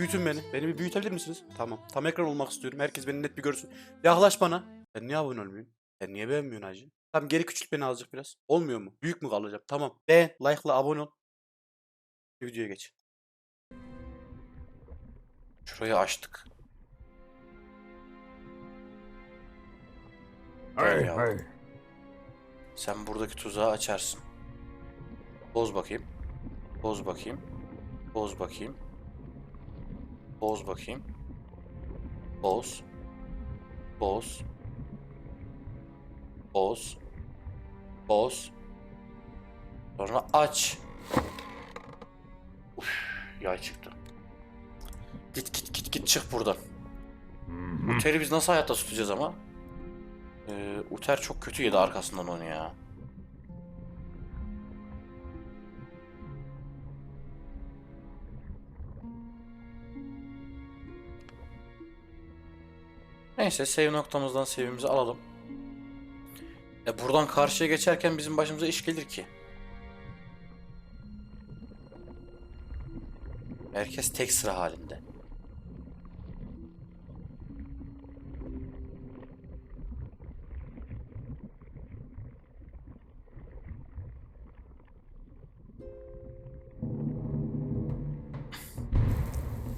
büyütün beni. Beni bir büyütebilir misiniz? Tamam. Tam ekran olmak istiyorum. Herkes beni net bir görsün. Yaklaş bana. Ben niye abone olmuyorum? Sen niye beğenmiyorsun hacı? Tamam geri küçült beni azıcık biraz. Olmuyor mu? Büyük mü kalacağım? Tamam. Beğen, like'la abone ol. Videoya geç. Şurayı açtık. Gel ya. Sen buradaki tuzağı açarsın. Boz bakayım. Boz bakayım. Boz bakayım. Boz bakayım. Boz. Boz. Boz. Boz. Sonra aç. Uf, yay çıktı. Git git git git çık buradan. Uter'i biz nasıl hayatta tutacağız ama? Ee, Uter çok kötü yedi arkasından onu ya. Neyse save noktamızdan save'imizi alalım. E buradan karşıya geçerken bizim başımıza iş gelir ki. Herkes tek sıra halinde.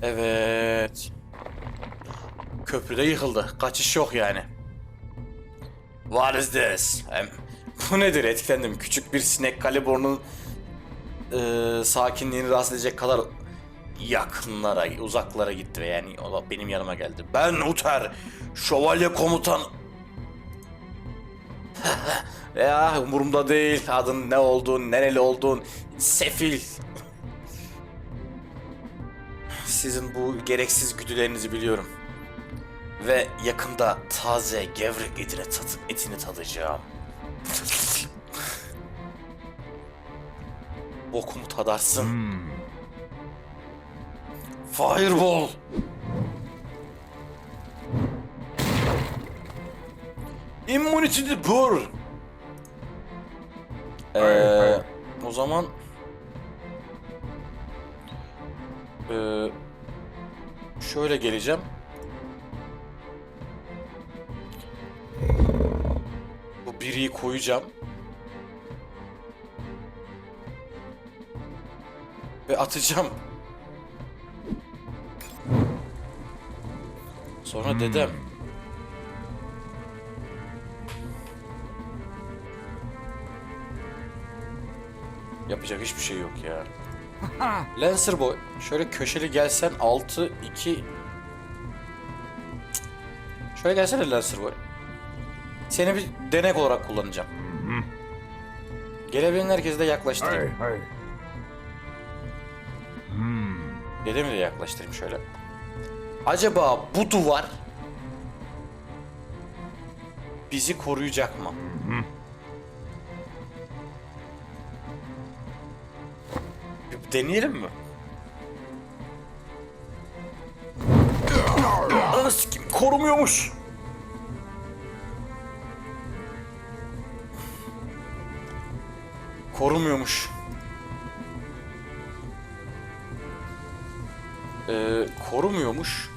Evet. Köprüde yıkıldı. Kaçış yok yani. What is this? Em, bu nedir? Etkilendim. Küçük bir sinek Caliborn'un eee sakinliğini rahatsız edecek kadar yakınlara, uzaklara gitti ve yani o benim yanıma geldi. Ben Uter, şövalye komutan. ya umurumda değil adın ne olduğun, nereli olduğun, sefil. Sizin bu gereksiz güdülerinizi biliyorum. Ve yakında taze gevrek etini, tat etini tadacağım. Bokumu tadarsın. Fireball. Immunity to poor. Ee, o zaman ee, şöyle geleceğim. Biriyi koyacağım. Ve atacağım. Sonra dedem. Yapacak hiçbir şey yok ya. Lancer boy. Şöyle köşeli gelsen 6 2 Şöyle gelsene Lancer boy. Seni bir denek olarak kullanacağım. Gelebilen herkesi de yaklaştırayım. Dedemi de yaklaştırayım şöyle. Acaba bu duvar bizi koruyacak mı? Bir deneyelim mi? Sikeyim korumuyormuş. Korumuyormuş. Ee, korumuyormuş.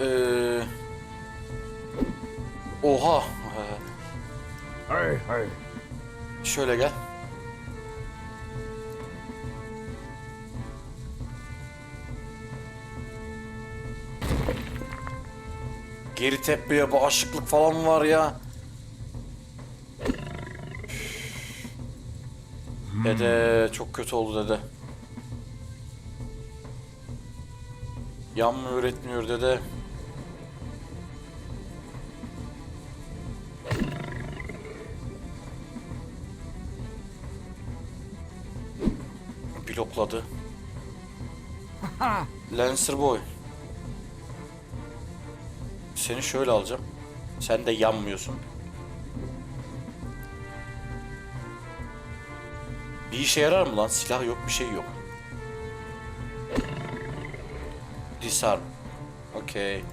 Ee, oha. Ee, şöyle gel. Geri tepeye bağışıklık falan var ya. Dede çok kötü oldu dede. Yanmıyor etmiyor dede. Blokladı. Lancer boy. Seni şöyle alacağım. Sen de yanmıyorsun. Bir işe yarar mı lan? Silah yok, bir şey yok. Disarm. Okey.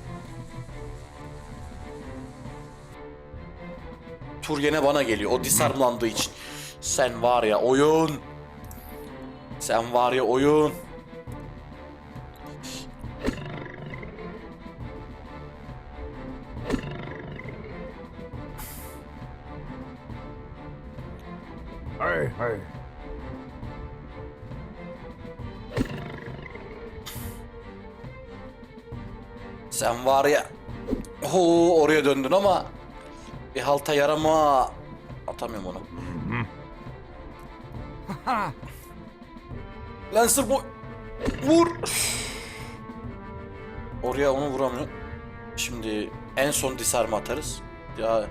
Tur yine bana geliyor. O disarmlandığı için. Sen var ya oyun. Sen var ya oyun. Sen var ya. Oo, oraya döndün ama bir halta yarama. Atamıyorum onu. Lancer boy. Vur. Oraya onu vuramıyor. Şimdi en son disarm atarız. Ya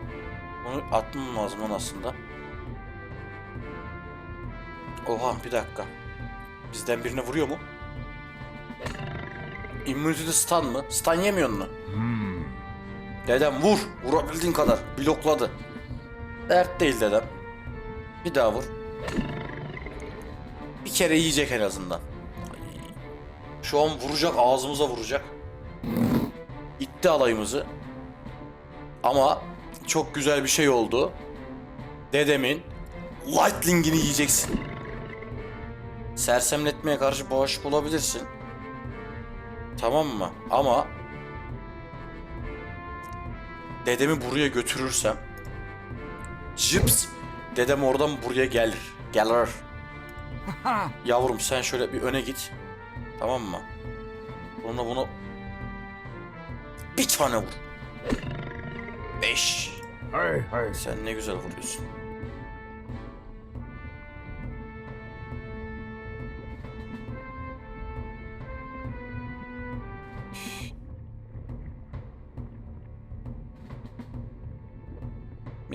onu atmam lazım onu aslında. Oha bir dakika. Bizden birine vuruyor mu? Immunity stun mı? Stun yemiyor mu? Dedem vur. Vurabildiğin kadar. Blokladı. Dert değil dedem. Bir daha vur. Bir kere yiyecek en azından. Şu an vuracak ağzımıza vuracak. İtti alayımızı. Ama çok güzel bir şey oldu. Dedemin Lightling'ini yiyeceksin. Sersemletmeye karşı bağışık olabilirsin. Tamam mı? Ama dedemi buraya götürürsem Cips dedem oradan buraya gelir. Gelir. Yavrum sen şöyle bir öne git. Tamam mı? Bunu bunu bir tane vur. Beş. Hey, hey. Sen ne güzel vuruyorsun.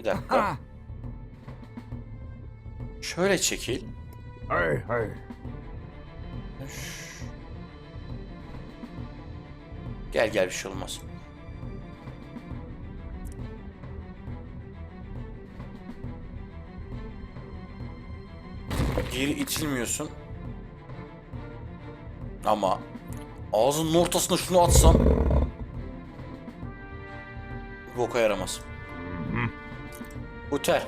Dakika. Şöyle çekil. Hey, hey. Gel gel bir şey olmaz. Geri itilmiyorsun. Ama ağzının ortasına şunu atsam boka yaramaz. Uter.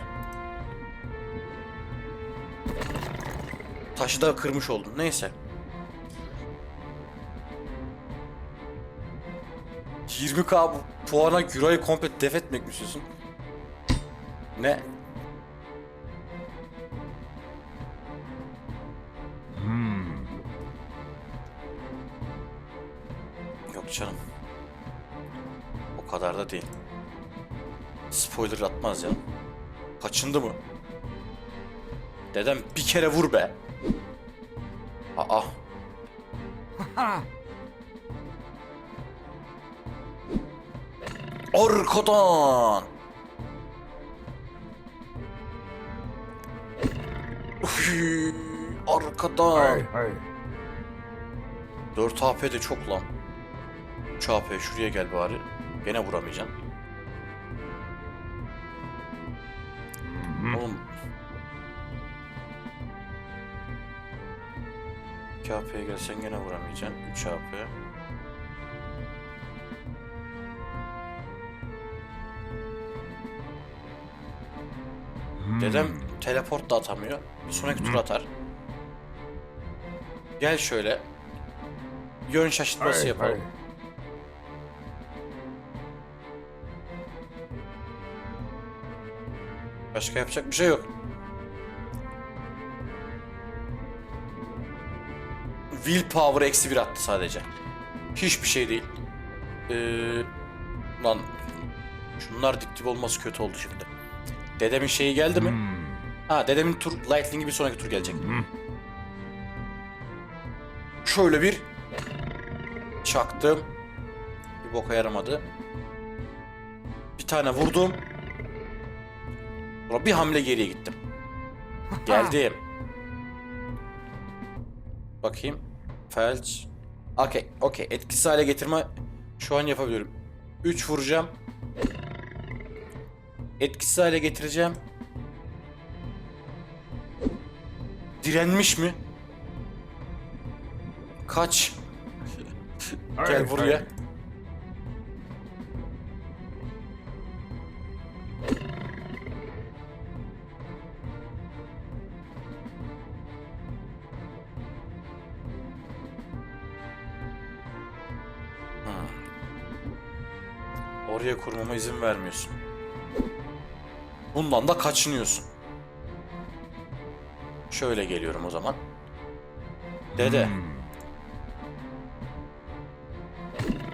Taşı da kırmış oldum. Neyse. 20k bu- puana Güray'ı komple def etmek mi istiyorsun? Ne? Yok canım. O kadar da değil. Spoiler atmaz ya. Kaçındı mı? Dedem bir kere vur be. Aa. Arkadan. Arkadan. Hey, hey. 4 HP de çok lan. 3 HP şuraya gel bari. Gene vuramayacaksın. 2 HP'ye gelsen gene vuramayacaksın. 3 HP. Dedem teleport da atamıyor. Bir sonraki tur atar. Gel şöyle. Yön şaşırtması Hey, yapalım. hey. Başka yapacak bir şey yok. Willpower eksi bir attı sadece. Hiçbir şey değil. Ee, lan şunlar dip olması kötü oldu şimdi. Dedemin şeyi geldi mi? Ha dedemin tur Lightning'i bir sonraki tur gelecek. Şöyle bir çaktım. Bir boka yaramadı. Bir tane vurdum. Sonra bir hamle geriye gittim. Geldim. Bakayım. Felç. Okey, okey. Etkisiz hale getirme şu an yapabiliyorum. 3 vuracağım. Etkisiz hale getireceğim. Direnmiş mi? Kaç. Gel buraya. Oraya kurmama izin vermiyorsun. Bundan da kaçınıyorsun. Şöyle geliyorum o zaman. Dede.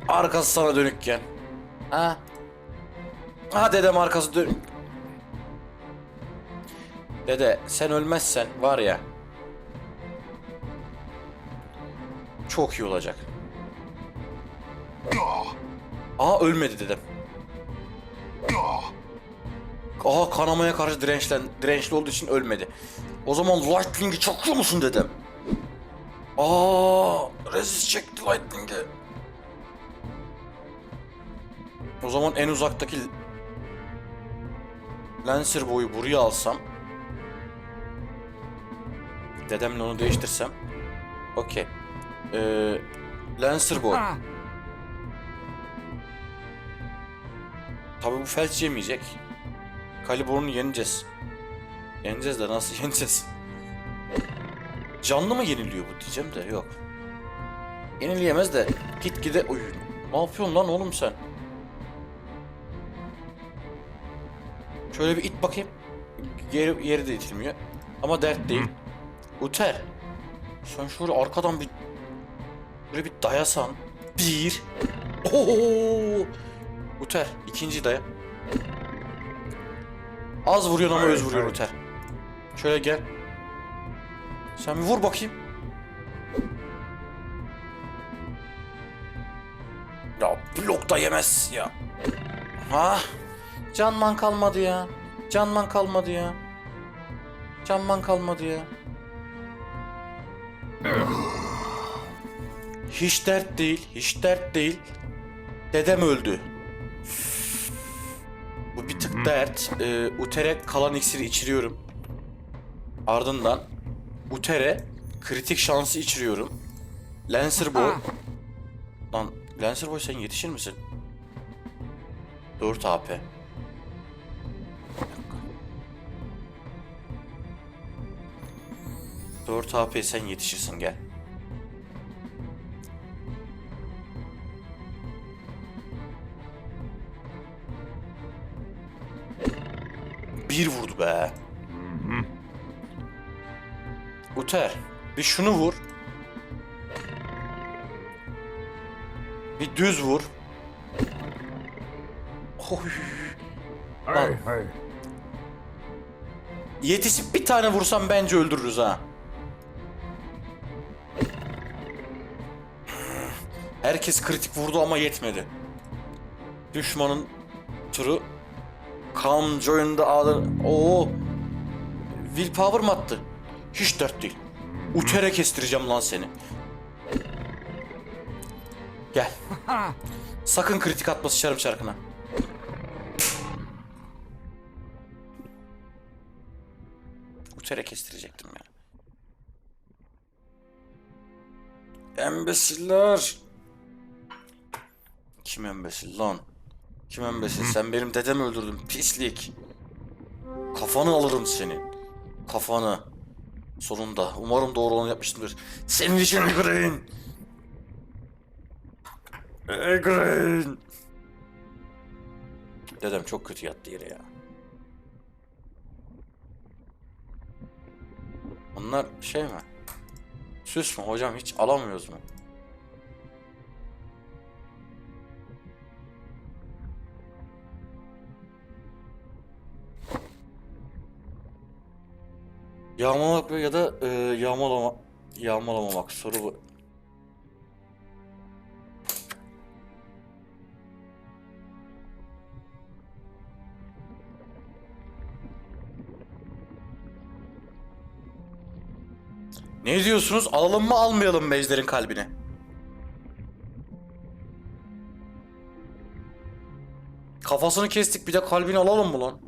Arkası sana dönükken. Ha? Ha dedem arkası dön... Dede sen ölmezsen var ya. Çok iyi olacak. Aa ölmedi dedem. Aa kanamaya karşı dirençlen, dirençli olduğu için ölmedi. O zaman Lightning'i çakıyor musun dedem? Aa resist çekti Lightning'e. O zaman en uzaktaki Lancer boyu buraya alsam Dedemle onu değiştirsem Okey ee, Lancer boy Tabi bu felç yemeyecek Kalibornu yeneceğiz Yeneceğiz de nasıl yeneceğiz Canlı mı yeniliyor bu diyeceğim de yok Yenileyemez de gitgide Oy, Ne yapıyorsun lan oğlum sen Şöyle bir it bakayım. Yeri, yeri de itilmiyor. Ama dert değil. Uter. Sen şöyle arkadan bir böyle bir dayasan. Bir. Oo. Uter. ikinci daya. Az vuruyorsun ama öz vuruyorsun evet. Uter. Şöyle gel. Sen bir vur bakayım. Ya blok da yemez ya. Ha? Canman kalmadı ya. Canman kalmadı ya. Canman kalmadı ya. Hiç dert değil, hiç dert değil. Dedem öldü. Dert. Ee, Uter'e kalan iksiri içiriyorum. Ardından Uter'e kritik şansı içiriyorum. Lancer Boy. Lan Lancer Boy sen yetişir misin? 4 AP. Dört AP sen yetişirsin gel. Bir vurdu be. Uter, bir şunu vur. Bir düz vur. Oy. Hey, hey. Yetişip bir tane vursam bence öldürürüz ha. Herkes kritik vurdu ama yetmedi. Düşmanın turu Come join the other... Oo. Willpower mı attı? Hiç dert değil. Utere kestireceğim lan seni. Gel. Sakın kritik atma sıçarım şarkına. Utere kestirecektim ya. Embesiller. Kim embesil lan? Kim? Sen benim dedemi öldürdün pislik. Kafanı alırım senin. Kafanı. Sonunda. Umarım doğru olanı yapmışımdır. Senin için Green. Green. Dedem çok kötü yattı yere ya. Bunlar şey mi? Süs mü hocam hiç alamıyoruz mu? Yağmalamak ya da e, yağmalama yağmalamamak soru bu. Ne diyorsunuz? Alalım mı almayalım mı Ejder'in kalbini? Kafasını kestik bir de kalbini alalım mı lan?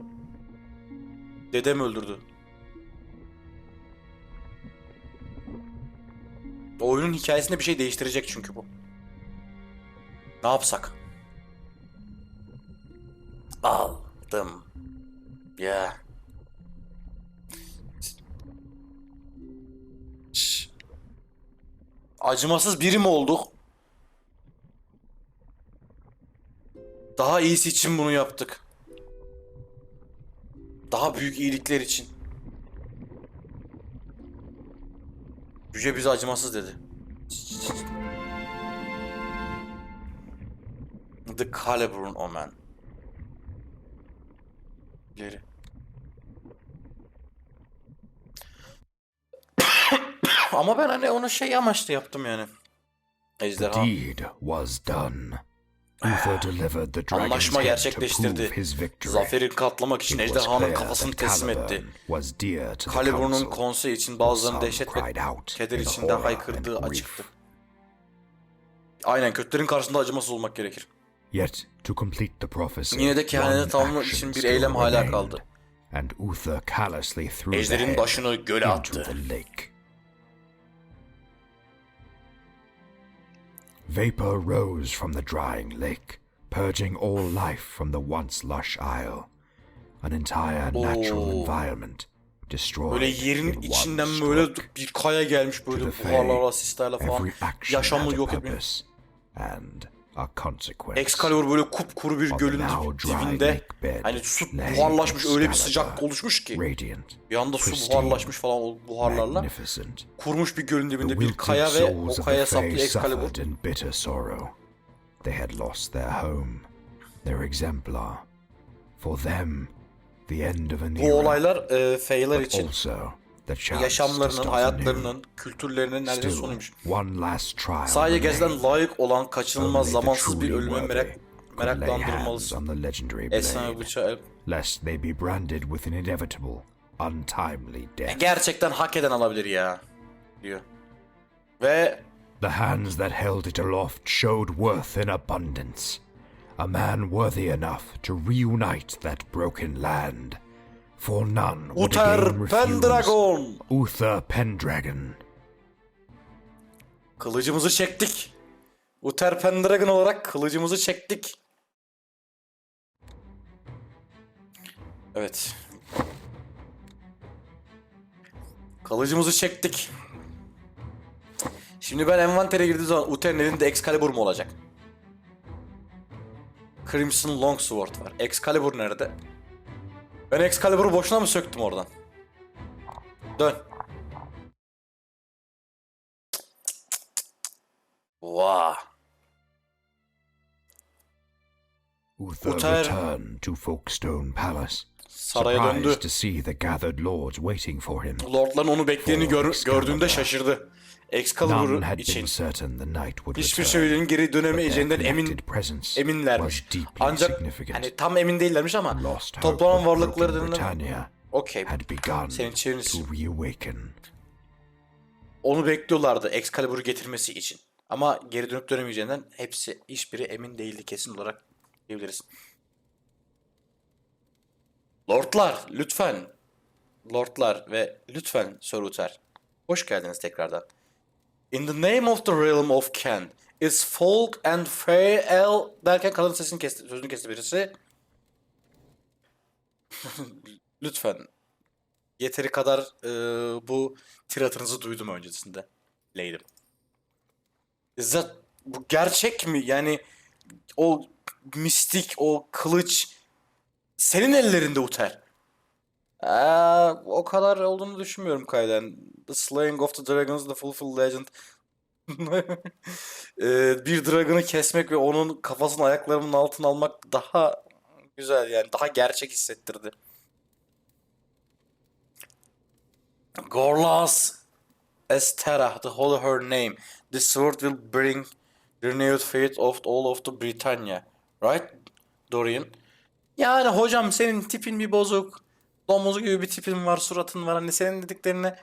Dedem öldürdü. Oyunun hikayesinde bir şey değiştirecek çünkü bu. Ne yapsak? Aldım. Ya. Şş. Acımasız biri mi olduk? Daha iyisi için bunu yaptık. Daha büyük iyilikler için. Yüce bize acımasız dedi. The Caliburn Omen. İleri. Ama ben hani onu şey amaçlı yaptım yani. Ejderha. Deed was done. Anlaşma gerçekleştirdi. Zaferi katlamak için ejderhanın kafasını teslim etti. Calibur'un council. konsey için bazılarının dehşet ve keder in içinde haykırdığı açıktı. Aynen kötülerin karşısında acımasız olmak gerekir. Yet to complete the prophecy, Yine de kehaneti tamamlamak için bir eylem hala kaldı. Ejderin başını göle attı. Vapor rose from the drying lake, purging all life from the once lush isle. An entire natural Oo. environment destroyed Böyle yerin in one içinden böyle stroke. bir kaya gelmiş böyle buharlarla, sislerle falan. every action Yaşamı a yok etmiş. purpose and. Excalibur böyle kupkuru bir gölün dibinde hani su buharlaşmış öyle bir sıcak oluşmuş ki. bir anda su buharlaşmış falan o buharlarla. kurmuş bir gölün dibinde bir kaya ve o Fae saplı Excalibur. They had lost their home, their exemplar. For them, the end of an bu era, olaylar e, Feyler için yaşamlarının, hayatlarının, kültürlerinin neredeyse sonuymuş. Sadece gerçekten layık olan kaçınılmaz zamansız bir ölüme merak, Efsane blade, bıçağı. lest they be branded with an inevitable, untimely death. Gerçekten hak eden alabilir ya. Diyor. Ve The hands that held it aloft showed worth in abundance. A man worthy enough to reunite that broken land. For none would again Uther refuse Pendragon. Uther Pendragon. Kılıcımızı çektik. Uther Pendragon olarak kılıcımızı çektik. Evet. Kılıcımızı çektik. Şimdi ben envantere girdiğim zaman Uther'in elinde Excalibur mu olacak? Crimson Longsword var. Excalibur nerede? Ben Excalibur'u boşuna mı söktüm oradan? Dön. Vah. Uther, Uther- returned to Folkestone Palace, Saraya döndü. surprised to see the gathered lords waiting for him. Lordların onu beklediğini gör- gördüğünde şaşırdı. Excalibur için hiçbir şeylerin geri dönemeyeceğinden emin eminlermiş. Ancak hani tam emin değillermiş ama toplanan varlıklarının okey Senin reawaken. onu bekliyorlardı Excalibur'u getirmesi için. Ama geri dönüp dönemeyeceğinden hepsi hiçbiri emin değildi kesin olarak diyebiliriz. Lordlar lütfen Lordlar ve lütfen Sir Uther. Hoş geldiniz tekrardan. In the name of the realm of Ken, is folk and fair el derken kadın sesini kesti, sözünü kesti birisi. Lütfen. Yeteri kadar e, bu tiratınızı duydum öncesinde. Leydim. That, bu gerçek mi? Yani o mistik, o kılıç senin ellerinde Uther. Aa, o kadar olduğunu düşünmüyorum Kayden. The Slaying of the Dragons, The Fulfill Legend. Ee, bir dragon'ı kesmek ve onun kafasını ayaklarımın altına almak daha güzel yani daha gerçek hissettirdi. Gorlas Estera, the holy her name. This sword will bring renewed faith of all of the Britannia. Right, Dorian? Yani hocam senin tipin bir bozuk. Domuz gibi bir tipin var, suratın var. Hani senin dediklerine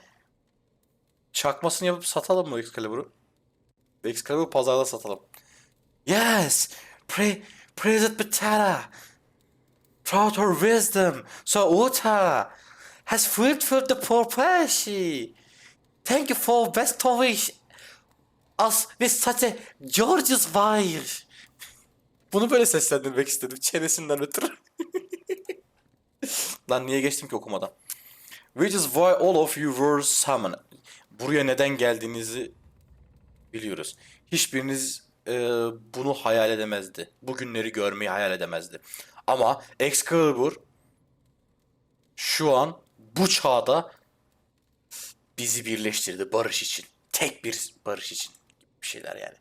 çakmasını yapıp satalım mı Excalibur'u? Excalibur pazarda satalım. Yes! Pray, praise it Betara! Proud her wisdom, so Uta has fulfilled the prophecy. Thank you for bestowing us with such a gorgeous wife. Bunu böyle seslendirmek istedim çenesinden ötürü. Lan niye geçtim ki okumadan? Which is why all of you were summoned. Buraya neden geldiğinizi biliyoruz. Hiçbiriniz e, bunu hayal edemezdi. Bu günleri görmeyi hayal edemezdi. Ama Excalibur şu an bu çağda bizi birleştirdi barış için. Tek bir barış için. Bir şeyler yani.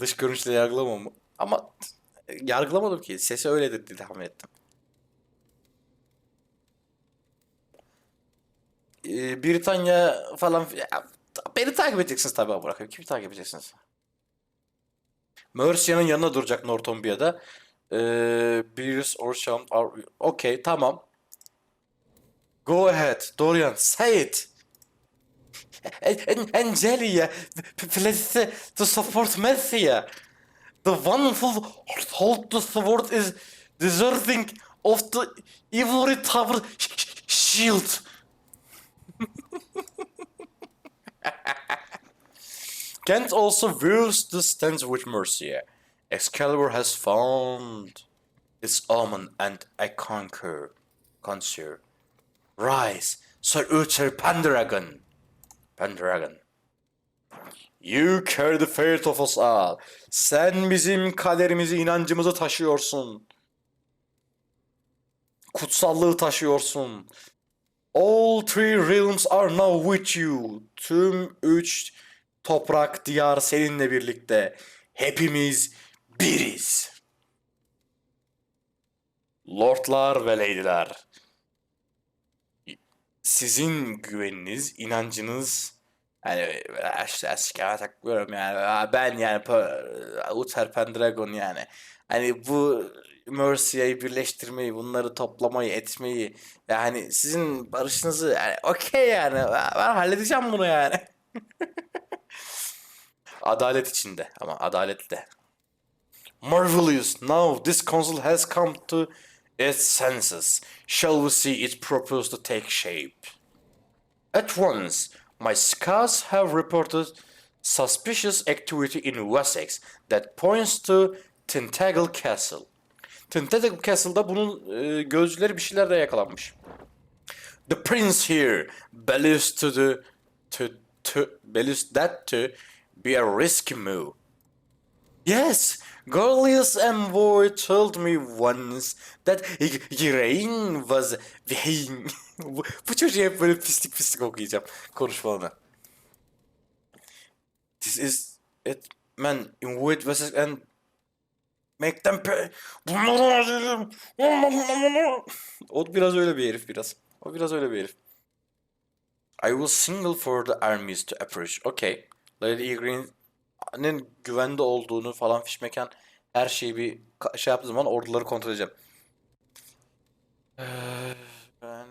Dış görünüşle yargılamam ama yargılamadım ki. Sesi öyledir diye tahmin ettim. Ee, Britanya falan beni takip edeceksiniz tabii bırakayım. Kimi takip edeceksiniz? Mercia'nın yanına duracak Northumbria'da. Ee, Beers or Sham are... Okey tamam. Go ahead. Dorian say it. An- Angelia, please to support Mercia. The one who hold the sword is deserving of the ivory tower sh- sh- shield. Kent also views the stance with Mercia. Excalibur has found its omen and I conquer. Conquer. Rise, Sir Uther Pendragon. Pendragon. You carry the fate of us all. Sen bizim kaderimizi, inancımızı taşıyorsun. Kutsallığı taşıyorsun. All three realms are now with you. Tüm üç toprak, diyar seninle birlikte. Hepimiz biriz. Lordlar ve leydiler. Sizin güveniniz, inancınız yani işte eskime takmıyorum yani ben yani Uther Pendragon yani hani bu Mercia'yı birleştirmeyi bunları toplamayı etmeyi yani sizin barışınızı yani okey yani. Ben halledeceğim bunu yani. Adalet içinde ama adaletli Marvelous now this council has come to its senses. Shall we see its purpose to take shape? At once, my scouts have reported suspicious activity in Wessex that points to Tentacle Castle. Tentacle Castle'da bunun e, gözcüleri bir şeylerle yakalanmış. The prince here believes to the to to believes that to be a risky move. Yes, Gorlius envoy told me once that Girain was vain. bu, bu çocuğu hep böyle pislik pislik okuyacağım konuşmalarını. This is it man invade Wessex and them pay. Bunları acıyım. O biraz öyle bir herif biraz. O biraz öyle bir herif. I will single for the armies to approach. Okay. Lady Green'in güvende olduğunu falan fişmekan her şeyi bir şey yaptığı zaman orduları kontrol edeceğim. Eee, ben-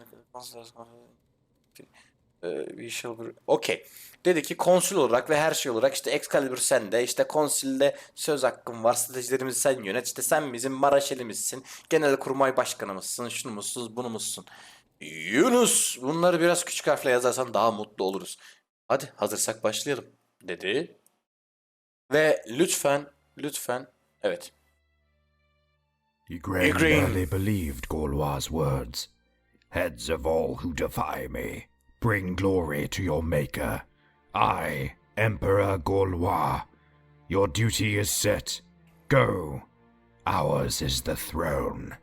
we shall Okey. Dedi ki konsül olarak ve her şey olarak işte Excalibur sende, işte konsülde söz hakkın var, stratejilerimizi sen yönet, işte sen bizim maraşelimizsin, genelkurmay başkanımızsın, şunu musun, bunu musun? Yunus, bunları biraz küçük harfle yazarsan daha mutlu oluruz. Hadi hazırsak başlayalım dedi. Ve lütfen, lütfen, evet. Igraine. barely believed Gorlois' words. Heads of all who defy me, bring glory to your Maker. I, Emperor Gorlois, your duty is set. Go. Ours is the throne.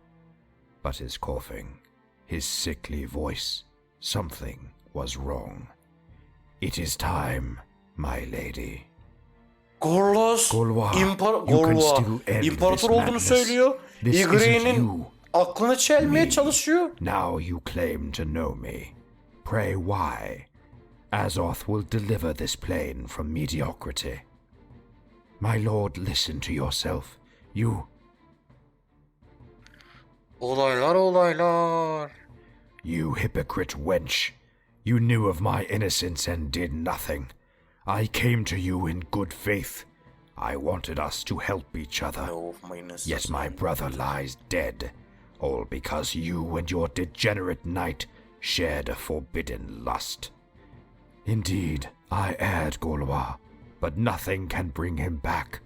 But his coughing, his sickly voice, something was wrong. It is time, my lady. Gorlos Gorlois, impar you can still end imparator olduğunu madness. söylüyor. This isn't you. aklını çelmeye Me. çalışıyor. Now you claim to know me. Pray why? Azoth will deliver this plane from mediocrity. My lord, listen to yourself. You, Olaylar olaylar. you hypocrite wench. You knew of my innocence and did nothing. I came to you in good faith. I wanted us to help each other. No. Yet my brother lies dead, all because you and your degenerate knight shared a forbidden lust. Indeed, I erred, Gorlois, but nothing can bring him back.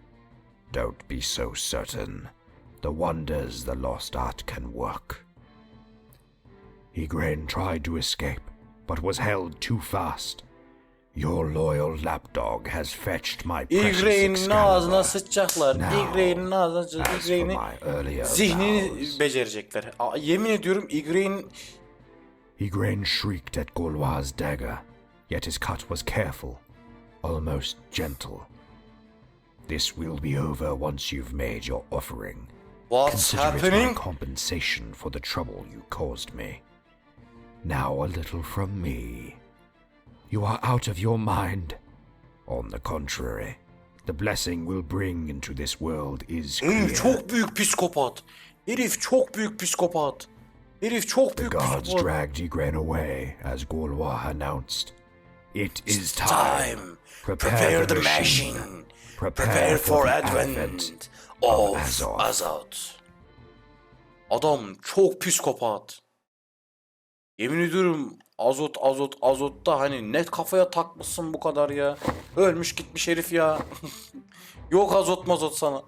Don't be so certain. The wonders the lost art can work. Igraine tried to escape, but was held too fast. Your loyal lapdog has fetched my precious Igrey'nin ağzına sıçacaklar. Now, Igrey'nin ağzına As for Igrey'nin my earlier zihnini vows, becerecekler. Yemin ediyorum Igrey'nin Igraine shrieked at Gaulois' dagger, yet his cut was careful, almost gentle. This will be over once you've made your offering. What's Consider it my happening? compensation for the trouble you caused me. Now a little from me. You are out of your mind. On the contrary, the blessing we'll bring into this world is clear. Herif çok büyük psikopat. Herif çok büyük psikopat. Herif çok The büyük guards psikopat. dragged Igraine away, as Gaulois announced. It is time. Time. Prepare the machine. Prepare for advent of Azoth. Azoth. Adam çok psikopat. Yemin ediyorum azot azot azotta hani net kafaya takmışsın bu kadar ya. Ölmüş gitmiş herif ya. Yok azot mazot sana.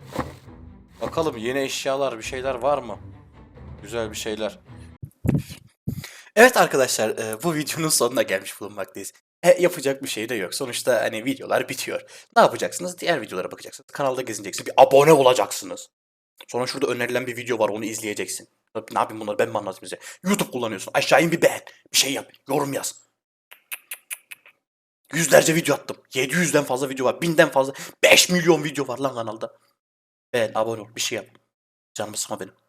Bakalım yeni eşyalar bir şeyler var mı? Güzel bir şeyler. Evet arkadaşlar e, bu videonun sonuna gelmiş bulunmaktayız. E, yapacak bir şey de yok. Sonuçta hani videolar bitiyor. Ne yapacaksınız? Diğer videolara bakacaksınız. Kanalda gezineceksiniz. Bir abone olacaksınız. Sonra şurada önerilen bir video var onu izleyeceksin. Ne yapayım bunları ben mi anlatayım size? YouTube kullanıyorsun. Aşağı in bir beğen. Bir şey yap. Yorum yaz. Yüzlerce video attım. 700'den fazla video var. 1000'den fazla. 5 milyon video var lan kanalda. Beğen, abone ol. Bir şey yap. Canımı sıkma benim.